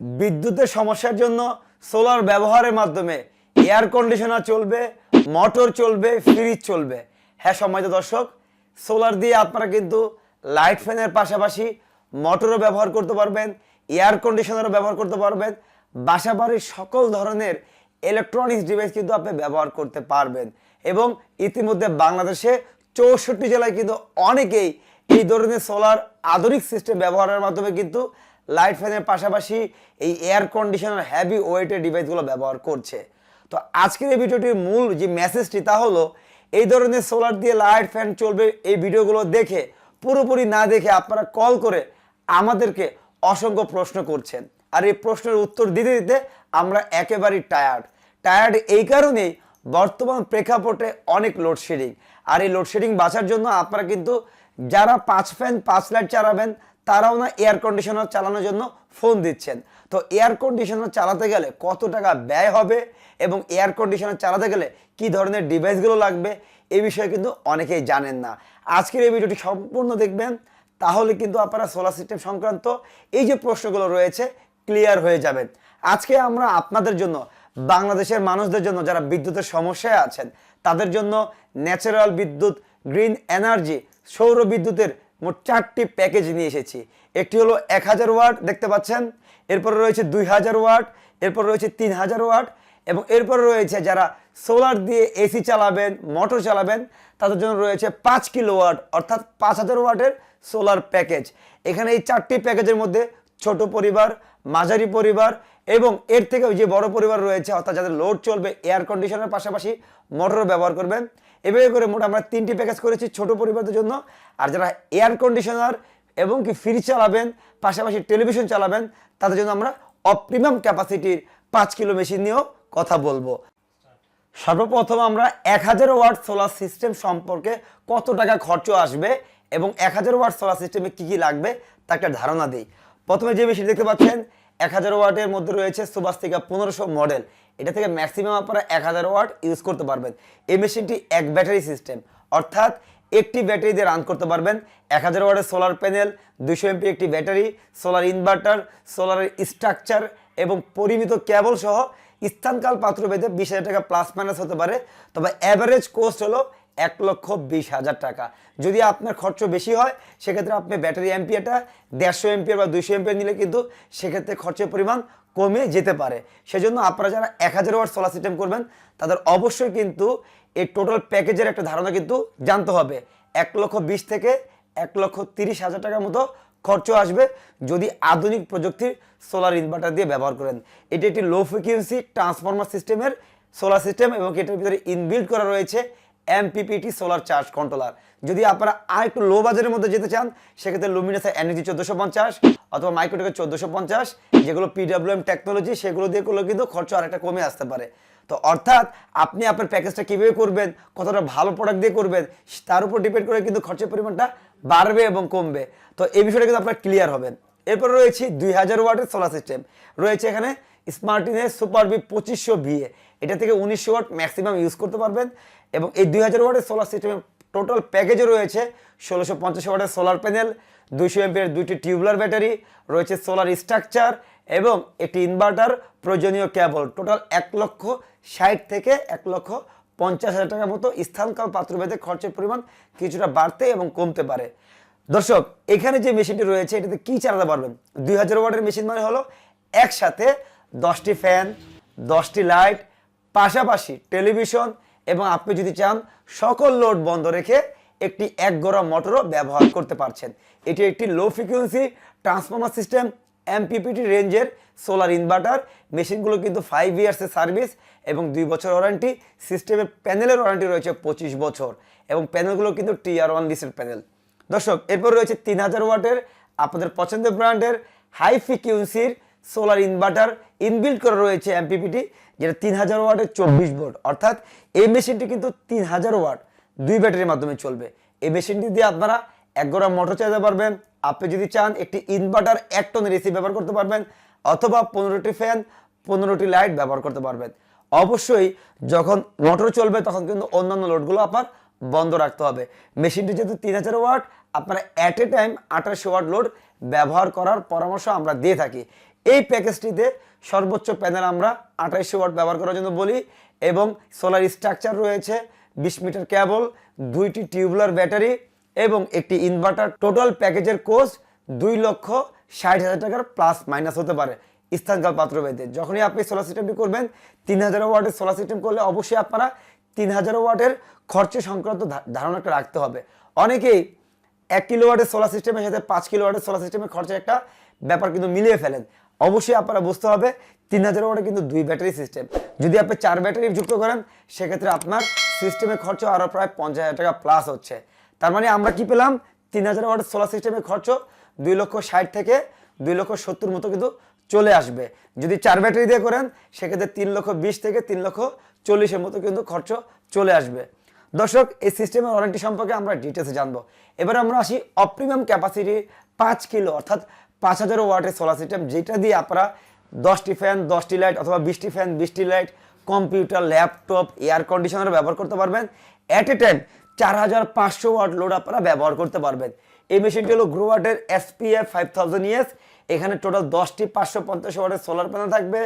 বিদ্যুতের সমস্যার জন্য সোলার ব্যবহারের মাধ্যমে এয়ার কন্ডিশনার চলবে মোটর চলবে ফ্রিজ চলবে। হ্যাঁ সম্মানিত দর্শক সোলার দিয়ে আপনারা কিন্তু লাইট ফ্যানের পাশাপাশি মোটরও ব্যবহার করতে পারবেন এয়ার কন্ডিশনারও ব্যবহার করতে পারবেন। বাসা বাড়ির সকল ধরনের ইলেকট্রনিক্স ডিভাইস কিন্তু আপনি ব্যবহার করতে পারবেন। এবং ইতিমধ্যে বাংলাদেশে চৌষট্টি জেলায় কিন্তু অনেকেই এই ধরনের সোলার আধুনিক সিস্টেম ব্যবহারের মাধ্যমে কিন্তু লাইট ফ্যানের পাশাপাশি এই এয়ার কন্ডিশনার হ্যাভি ওয়েটের ডিভাইসগুলো ব্যবহার করছে। তো আজকের এই ভিডিওটির মূল যে মেসেজটি তা হলো, এই ধরনের সোলার দিয়ে লাইট ফ্যান চলবে এই ভিডিওগুলো দেখে, পুরোপুরি না দেখে আপনারা কল করে আমাদেরকে অসংখ্য প্রশ্ন করছেন। আর এই প্রশ্নের উত্তর দিতে দিতে আমরা একেবারেই টায়ার্ড টায়ার্ড এই কারণেই বর্তমান প্রেক্ষাপটে অনেক লোডশেডিং আর এই লোডশেডিং বাঁচার জন্য আপনারা কিন্তু যারা পাঁচ ফ্যান পাঁচ লাইট চালাবেন তারাও না এয়ার কন্ডিশনার চালানোর জন্য ফোন দিচ্ছেন। তো এয়ার কন্ডিশনার চালাতে গেলে কত টাকা ব্যয় হবে এবং এয়ার কন্ডিশনার চালাতে গেলে কি ধরনের ডিভাইসগুলো লাগবে এ বিষয়ে কিন্তু অনেকেই জানেন না। আজকের এই ভিডিওটি সম্পূর্ণ দেখবেন, তাহলে কিন্তু আপনারা সোলার সিস্টেম সংক্রান্ত এই যে প্রশ্নগুলো রয়েছে ক্লিয়ার হয়ে যাবেন। আজকে আমরা আপনাদের জন্য, বাংলাদেশের মানুষদের জন্য যারা বিদ্যুতের সমস্যায় আছেন, তাদের জন্য ন্যাচারাল বিদ্যুৎ গ্রিন এনার্জি সৌর বিদ্যুতের মোট চারটি প্যাকেজ নিয়ে এসেছি। একটি হলো এক হাজার ওয়াট, দেখতে পাচ্ছেন? এরপরে রয়েছে দুই হাজার ওয়াট, এরপর রয়েছে তিন হাজার ওয়াট এবং এরপরে রয়েছে যারা সোলার দিয়ে এসি চালাবেন, মোটর চালাবেন, তাদের জন্য রয়েছে পাঁচ কিলো ওয়াট, অর্থাৎ পাঁচ হাজার ওয়াটের সোলার প্যাকেজ। এখানে এই চারটি প্যাকেজের মধ্যে ছোট পরিবার মাঝারি পরিবার এবং এর থেকে যে বড় পরিবার রয়েছে, অর্থাৎ যাদের লোড চলবে এয়ার কন্ডিশনের পাশাপাশি মোটরও ব্যবহার করবেন। এভাবে করে মোট আমরা তিনটি প্যাকেজ করেছি ছোট পরিবারদের জন্য। আর যারা এয়ার কন্ডিশনার এবং কি ফ্রিজ চালাবেন, পাশাপাশি টেলিভিশন চালাবেন, তাদের জন্য আমরা অপটিমাম ক্যাপাসিটির পাঁচ কিলো মেশিন নিয়েও কথা বলব। সর্বপ্রথম আমরা এক হাজার ওয়াট সোলার সিস্টেম সম্পর্কে কত টাকা খরচ আসবে এবং এক হাজার ওয়াট সোলার সিস্টেমে কী কী লাগবে, তা একটা ধারণা দিই। প্রথমে যে মেশিন দেখতে পাচ্ছেন, এক হাজার ওয়াটের মধ্যে রয়েছে সুবাস্তিকা পনেরোশো মডেল এটা থেকে ম্যাক্সিমাম আপনারা এক হাজার ওয়াট ইউজ করতে পারবেন। এই মেশিনটি এক ব্যাটারি সিস্টেম অর্থাৎ একটি ব্যাটারি দিয়ে রান করতে পারবেন। এক হাজার ওয়াটের সোলার প্যানেল দুশো এমপি একটি ব্যাটারি সোলার ইনভার্টার সোলারের স্ট্রাকচার এবং পরিমিত কেবল সহ স্থানকাল পাত্র বেঁধে বিশ হাজার টাকা প্লাস মাইনাস হতে পারে। তবে অ্যাভারেজ কোস্ট হলো এক লক্ষ বিশ হাজার টাকা। যদি আপনার খরচ বেশি হয়, সেক্ষেত্রে আপনি ব্যাটারি এমপিয়ারটা দেড়শো এমপিয়ার বা দুইশো এমপিয়ার নিলে কিন্তু সেক্ষেত্রে খরচের পরিমাণ কমে যেতে পারে। সেজন্য আপনারা যারা এক হাজার ওয়াট সোলার সিস্টেম করবেন, তাদের অবশ্যই কিন্তু এই টোটাল প্যাকেজের একটা ধারণা কিন্তু জানতে হবে। এক লক্ষ বিশ থেকে এক লক্ষ তিরিশ হাজার টাকার মতো খরচ আসবে যদি আধুনিক প্রযুক্তির সোলার ইনভার্টার দিয়ে ব্যবহার করেন। এটি একটি লো ফ্রিকুয়েন্সি ট্রান্সফর্মার সিস্টেমের সোলার সিস্টেম এবং এটার ভিতরে ইনবিল্ড করা রয়েছে এমপিপিটি সোলার চার্জ কন্ট্রোলার যদি আপনারা আর একটু লো বাজারের মধ্যে যেতে চান, সেক্ষেত্রে লুমিনাসের এনার্জি চোদ্দোশো পঞ্চাশ অথবা মাইক্রোটেকের চোদ্দোশো পঞ্চাশ, যেগুলো পিডাব্লিউএম টেকনোলজি সেগুলো দিয়ে করলেও কিন্তু খরচ আরেকটা কমে আসতে পারে। তো অর্থাৎ আপনি আপনার প্যাকেজটা কীভাবে করবেন, কতটা ভালো প্রোডাক্ট দিয়ে করবেন, তার উপর ডিপেন্ড করে কিন্তু খরচের পরিমাণটা বাড়বে এবং কমবে। তো এই বিষয়টা কিন্তু আপনার ক্লিয়ার হবেন। এরপর রয়েছে দুই হাজার ওয়াটের সোলার সিস্টেম রয়েছে এখানে স্মার্টিনের সুপার বি পঁচিশশো ভিএ এটা থেকে উনিশশো ওয়াট ম্যাক্সিমাম ইউজ করতে পারবেন। এবং এই দুই হাজার ওয়াটের সোলার সিস্টেমের টোটাল প্যাকেজে রয়েছে। ষোলোশো পঞ্চাশ ওয়াটের সোলার প্যানেল দুইশো এমপির দুইটি টিউবলার ব্যাটারি রয়েছে সোলার স্ট্রাকচার এবং একটি ইনভার্টার প্রয়োজনীয় কেবল টোটাল এক লক্ষ ষাট থেকে এক লক্ষ পঞ্চাশ হাজার টাকার মতো স্থানকাল পাত্রভেদে খরচের পরিমাণ কিছুটা বাড়তে এবং কমতে পারে। দর্শক, এখানে যে মেশিনটি রয়েছে, এটাতে কি চালাতে পারবেন? দুই হাজার ওয়াটের মেশিন মানে হলো একসাথে দশটি ফ্যান দশটি লাইট পাশাপাশি টেলিভিশন এবং আপনি যদি চান, সকল লোড বন্ধ রেখে একটি এক গড়া মোটরও ব্যবহার করতে পারছেন। এটি একটি low frequency transformer system MPPT রেঞ্জের সোলার ইনভার্টার মেশিনগুলো কিন্তু ফাইভ ইয়ার্সের সার্ভিস এবং দুই বছর ওয়ারেন্টি সিস্টেমের প্যানেলের ওয়ারেন্টি রয়েছে পঁচিশ বছর এবং প্যানেলগুলো কিন্তু টিআর ওয়ান লিসের প্যানেল দর্শক, এরপর রয়েছে তিন হাজার ওয়াটের আপনাদের পছন্দের ব্র্যান্ডের হাই ফ্রিকুয়েন্সির সোলার ইনভার্টার ইনবিল্ড করা রয়েছে এমপিপিটি যেটা তিন হাজার ওয়াটের চব্বিশ ভোল্ট। অর্থাৎ এই মেশিনটি কিন্তু তিন হাজার ওয়াট দুই ব্যাটারির মাধ্যমে চলবে। এই মেশিনটি দিয়ে আপনারা এক গোড়া মোটর চালাতে পারবেন। আপনি যদি চান একটি ইনভার্টার এক টনের এসি ব্যবহার করতে পারবেন অথবা পনেরোটি ফ্যান পনেরোটি লাইট ব্যবহার করতে পারবেন। অবশ্যই যখন মোটর চলবে তখন কিন্তু অন্যান্য লোডগুলো আপনার বন্ধ রাখতে হবে। মেশিনটি যেহেতু তিন হাজার ওয়াট, আপনারা অ্যাট এ টাইম আঠাশশো ওয়াট লোড ব্যবহার করার পরামর্শ আমরা দিয়ে থাকি। এই প্যাকেজটিতে সর্বোচ্চ প্যানেল আমরা আঠাইশশো ওয়াট ব্যবহার করার জন্য বলি এবং সোলার স্ট্রাকচার রয়েছে বিশ মিটার কেবল, দুইটি টিউবুলার ব্যাটারি এবং একটি ইনভার্টার। টোটাল প্যাকেজের কোস্ট দুই লক্ষ ষাট হাজার টাকার প্লাস মাইনাস হতে পারে। স্থানকাল পাত্র ভেদে যখনই আপনি সোলার সিস্টেমটি করবেন, তিন হাজার ওয়াটের সোলার সিস্টেম করলে অবশ্যই আপনারা তিন হাজার ওয়াটের খরচে সংক্রান্ত ধা- ধারণা একটা রাখতে হবে। অনেকেই এক কিলো ওয়াটের সোলার সিস্টেমের সাথে পাঁচ কিলো ওয়াটের সোলার সিস্টেমের খরচে একটা ব্যাপার কিন্তু মিলিয়ে ফেলেন। অবশ্যই আপনারা বুঝতে হবে, তিন হাজার ওয়াটে কিন্তু দুই ব্যাটারি সিস্টেম যদি আপনি চার ব্যাটারি যুক্ত করেন, সেক্ষেত্রে আপনার সিস্টেমের খরচ আরও প্রায় পঞ্চাশ হাজার টাকা প্লাস হচ্ছে। তার মানে আমরা কি পেলাম? তিন হাজার ওয়াটের সোলার সিস্টেমের খরচ দুই লক্ষ ষাট থেকে দুই লক্ষ সত্তর মতো কিন্তু চলে আসবে। যদি চার ব্যাটারি দিয়ে করেন, সেক্ষেত্রে তিন লক্ষ বিশ থেকে তিন লক্ষ চল্লিশের মতো কিন্তু খরচ চলে আসবে। দর্শক, এই সিস্টেমের ওয়ারেন্টি সম্পর্কে আমরা ডিটেলসে জানব। এবার আমরা আসি অপ্রিমিয়াম ক্যাপাসিটি পাঁচ কিলো, অর্থাৎ পাঁচ হাজার ওয়াটের সোলার সিস্টেম যেটা দিয়ে আপনারা দশটি ফ্যান দশটি লাইট অথবা বিশটি ফ্যান বিশটি light computer laptop air conditioner ব্যবহার করতে পারবেন। অ্যাট এ টাইম চার হাজার পাঁচশো ওয়াট লোড আপনারা ব্যবহার করতে পারবেন। এই মেশিনটি হলো গ্রোয়াটের এসপিএফ ফাইভ থাউজেন্ড ইয়েস এখানে টোটাল দশটি পাঁচশো পঞ্চাশ ওয়াটের সোলার প্যানেল থাকবে,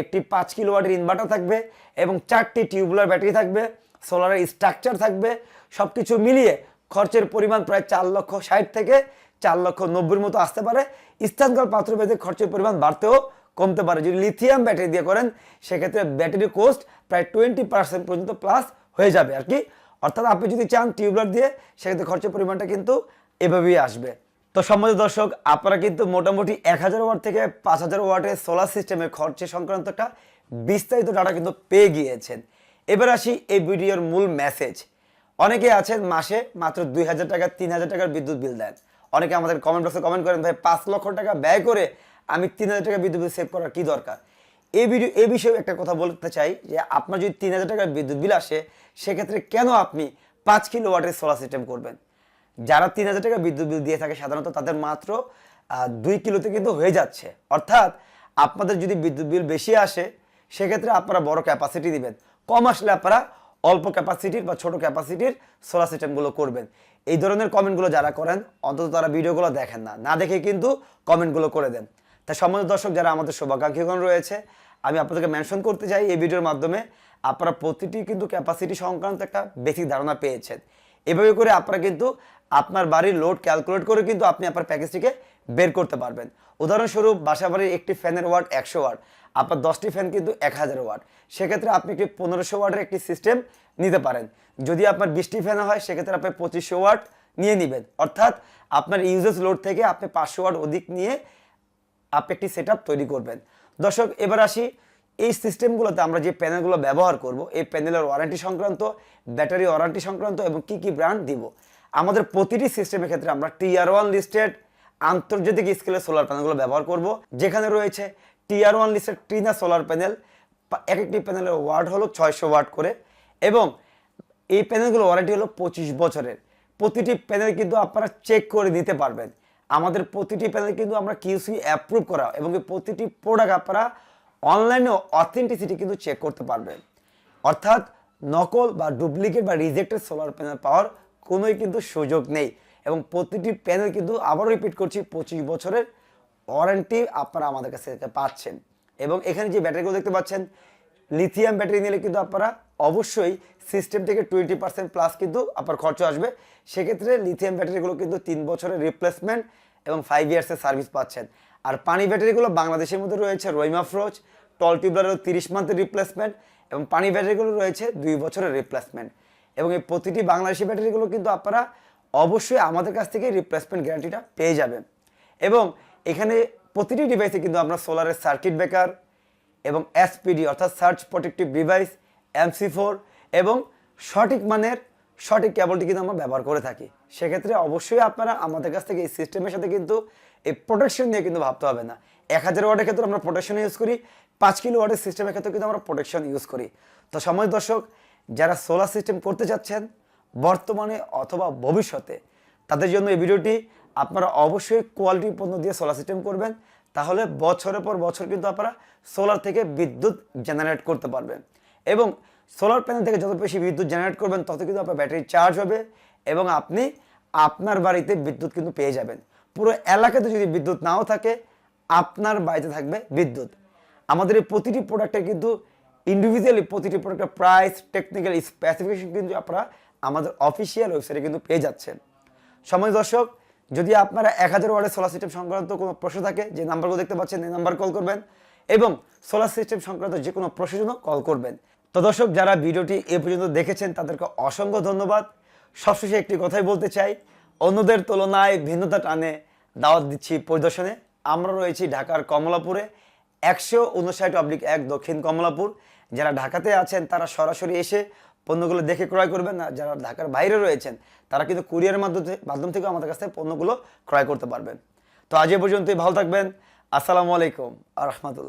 একটি পাঁচ কিলো ওয়াটের ইনভার্টার থাকবে এবং চারটি টিউবুলার ব্যাটারি থাকবে সোলারের স্ট্রাকচার থাকবে। সব কিছু মিলিয়ে খরচের পরিমাণ প্রায় চার লক্ষ ষাট থেকে চার লক্ষ নব্বইয়ের মতো আসতে পারে। স্থানকাল পাত্র ভেদে খরচের পরিমাণ বাড়তেও কমতে পারে। যদি লিথিয়াম ব্যাটারি দিয়ে করেন, সেক্ষেত্রে ব্যাটারি কোস্ট প্রায় টোয়েন্টি পার্সেন্ট পর্যন্ত প্লাস হয়ে যাবে আর কি। অর্থাৎ আপনি যদি চান টিউবলার দিয়ে, সেক্ষেত্রে খরচের পরিমাণটা কিন্তু এভাবেই আসবে। তো সম্মানিত দর্শক, আপনারা কিন্তু মোটামুটি এক হাজার ওয়াট থেকে পাঁচ হাজার ওয়াটের সোলার সিস্টেমের খরচের সংক্রান্ত একটা বিস্তারিত ডাটা কিন্তু পেয়ে গিয়েছেন। এবার আসি এই ভিডিওর মূল মেসেজ অনেকে আছেন মাসে মাত্র দুই হাজার টাকা, তিন হাজার টাকার বিদ্যুৎ বিল দেন। অনেকে আমাদের কমেন্ট বক্সে কমেন্ট করেন, ভাই, পাঁচ লক্ষ টাকা ব্যয় করে আমি তিন হাজার টাকা বিদ্যুৎ বিল সেভ করার কি দরকার? এই ভিডিও এই বিষয়ে একটা কথা বলতে চাই যে, আপনার যদি তিন হাজার টাকার বিদ্যুৎ বিল আসে, সেক্ষেত্রে কেন আপনি পাঁচ কিলো ওয়াটের সোলার সিস্টেম করবেন? যারা তিন হাজার টাকা বিদ্যুৎ বিল দিয়ে থাকে, সাধারণত তাদের মাত্র দুই কিলোতে কিন্তু হয়ে যাচ্ছে। অর্থাৎ, আপনাদের যদি বিদ্যুৎ বিল বেশি আসে, সেক্ষেত্রে আপনারা বড় ক্যাপাসিটি দিবেন। কম আসলে আপনারা অল্প ক্যাপাসিটির বা ছোট ক্যাপাসিটির সোলার সিস্টেমগুলো করবেন। এই ধরনের কমেন্টগুলো যারা করেন, অন্তত তারা ভিডিওগুলো দেখেন না। না দেখে কিন্তু কমেন্টগুলো করে দেন। তাই সম্বন্ধ দর্শক যারা আমাদের শুভাকাঙ্ক্ষীগণ রয়েছে, আমি আপনাদেরকে মেনশন করতে চাই এই ভিডিওর মাধ্যমে, আপনারা প্রতিটি কিন্তু ক্যাপাসিটি সংক্রান্ত একটা বেসিক ধারণা পেয়েছেন। এভাবে করে আপনারা কিন্তু আপনার বাড়ির লোড ক্যালকুলেট করে কিন্তু আপনি আপনার প্যাকেজটিকে বের করতে পারবেন। উদাহরণস্বরূপ বাসা বাড়ির একটি ফ্যানের ওয়াট একশো ওয়াট, আপনার দশটি ফ্যান কিন্তু এক হাজার ওয়াট। সেক্ষেত্রে আপনি একটি পনেরোশো ওয়াটের একটি সিস্টেম নিতে পারেন। যদি আপনার বৃষ্টি ফ্যান হয়, সেক্ষেত্রে আপনি পঁচিশশো ওয়াট নিয়ে নেবেন। অর্থাৎ আপনার ইউজেস লোড থেকে আপনি পাঁচশো ওয়াট অধিক নিয়ে আপনি একটি সেট তৈরি করবেন। দর্শক, এবার আসি এই সিস্টেমগুলোতে আমরা যে প্যানেলগুলো ব্যবহার করব, এই প্যানেলের ওয়ারেন্টি সংক্রান্ত ব্যাটারি ওয়ারেন্টি সংক্রান্ত এবং কি কি ব্র্যান্ড দিব। আমাদের প্রতিটি সিস্টেমের ক্ষেত্রে আমরা টিআর ওয়ান লিস্টেড আন্তর্জাতিক স্কেলের সোলার প্যানেলগুলো ব্যবহার করব। যেখানে রয়েছে টিআর ওয়ান লিস্টের টিনা সোলার প্যানেল এক একটি প্যানেলের ওয়ার্ড হলো ছয়শো ওয়াট করে এবং এই প্যানেলগুলো ওয়ারেন্টি হলো পঁচিশ বছরের। প্রতিটি প্যানেল কিন্তু আপনারা চেক করে নিতে পারবেন। আমাদের প্রতিটি প্যানেল কিন্তু আমরা কিউসি অ্যাপ্রুভ করা এবং প্রতিটি প্রোডাক্ট আপনারা অনলাইনে অথেন্টিসিটি কিন্তু চেক করতে পারবেন। অর্থাৎ নকল বা ডুপ্লিকেট বা রিজেক্টেড সোলার প্যানেল পাওয়ার কোনোই কিন্তু সুযোগ নেই। এবং প্রতিটি প্যানেল কিন্তু আবারও রিপিট করছি, পঁচিশ বছরের ওয়ারেন্টি আপনারা আমাদের কাছে পাচ্ছেন। এবং এখানে যে ব্যাটারিগুলো দেখতে পাচ্ছেন লিথিয়াম ব্যাটারি নিলে কিন্তু আপনারা অবশ্যই সিস্টেম থেকে টোয়েন্টি পার্সেন্ট প্লাস কিন্তু আপনার খরচ আসবে। সেক্ষেত্রে লিথিয়াম ব্যাটারিগুলো কিন্তু তিন বছরের রিপ্লেসমেন্ট এবং ফাইভ ইয়ার্সের সার্ভিস পাচ্ছেন। আর পানি ব্যাটারিগুলো বাংলাদেশের মধ্যে রয়েছে রইমা ফ্রোজ টল টিউবলারের তিরিশ মান্থের রিপ্লেসমেন্ট এবং পানি ব্যাটারিগুলো রয়েছে দুই বছরের রিপ্লেসমেন্ট এবং এই প্রতিটি বাংলাদেশি ব্যাটারিগুলো কিন্তু আপনারা অবশ্যই আমাদের কাছ থেকে রিপ্লেসমেন্ট গ্যারান্টিটা পেয়ে যাবেন। এবং এখানে প্রতিটি ডিভাইসে কিন্তু আমরা সোলারের সার্কিট ব্রেকার এবং এসপিডি অর্থাৎ surge protective device MC four এবং সঠিক মানের সঠিক কেবলটি কিন্তু আমরা ব্যবহার করে থাকি। সেক্ষেত্রে অবশ্যই আপনারা আমাদের কাছ থেকে এই সিস্টেমের সাথে কিন্তু এই প্রোটেকশন নিয়ে কিন্তু ভাবতে হবে না। এক হাজার ওয়াটের ক্ষেত্রে আমরা প্রোটেকশন ইউজ করি, পাঁচ কিলো ওয়াটের সিস্টেমের ক্ষেত্রে কিন্তু আমরা প্রোটেকশন ইউজ করি। তো সময় দর্শক, যারা সোলার সিস্টেম করতে চাচ্ছেন বর্তমানে অথবা ভবিষ্যতে। তাদের জন্য এই ভিডিওটি আপনারা অবশ্যই কোয়ালিটি পণ্য দিয়ে সোলার সিস্টেম করবেন। তাহলে বছরের পর বছর কিন্তু আপনারা সোলার থেকে বিদ্যুৎ জেনারেট করতে পারবেন। এবং সোলার প্যানেল থেকে যত বেশি বিদ্যুৎ জেনারেট করবেন, তত কিন্তু আপনার ব্যাটারি চার্জ হবে এবং আপনি আপনার বাড়িতে বিদ্যুৎ কিন্তু পেয়ে যাবেন। পুরো এলাকাতে যদি বিদ্যুৎ নাও থাকে, আপনার বাড়িতে থাকবে বিদ্যুৎ। আমাদের এই প্রতিটি প্রোডাক্টের কিন্তু ইন্ডিভিজুয়ালি প্রতিটি প্রোডাক্টের প্রাইস টেকনিক্যাল স্পেসিফিকেশন কিন্তু আপনারা আমাদের অফিসিয়াল ওয়েবসাইটে কিন্তু পেয়ে যাচ্ছেন। সময় দর্শক, যদি আপনারা এক হাজার ওয়ার্ডের সোলার সিস্টেম সংক্রান্ত কোনো প্রশ্ন থাকে, যে নাম্বারগুলো দেখতে পাচ্ছেন, এই নাম্বার কল করবেন এবং সোলার সিস্টেম সংক্রান্ত যে কোনো প্রশ্নের জন্য কল করবেন। তো দর্শক, যারা ভিডিওটি এ পর্যন্ত দেখেছেন, তাদেরকে অসংখ্য ধন্যবাদ। সবশেষে একটি কথাই বলতে চাই, অন্যদের তুলনায় ভিন্নতা টানে দাওয়াত দিচ্ছি পরিদর্শনে। আমরা রয়েছি ঢাকার কমলাপুরে, একশো উনষাট অব্লিক এক দক্ষিণ কমলাপুর। যারা ঢাকাতে আছেন, তারা সরাসরি এসে পণ্যগুলো দেখে ক্রয় করবেন না, যারা ঢাকার বাইরে রয়েছেন, তারা কিন্তু কুরিয়ার মাধ্যমে মাধ্যম থেকেও আমাদের কাছ থেকে পণ্যগুলো ক্রয় করতে পারবেন। তো আজ এ পর্যন্তই, ভালো থাকবেন। আসসালামু আলাইকুম আর রহমতুল্লাহ।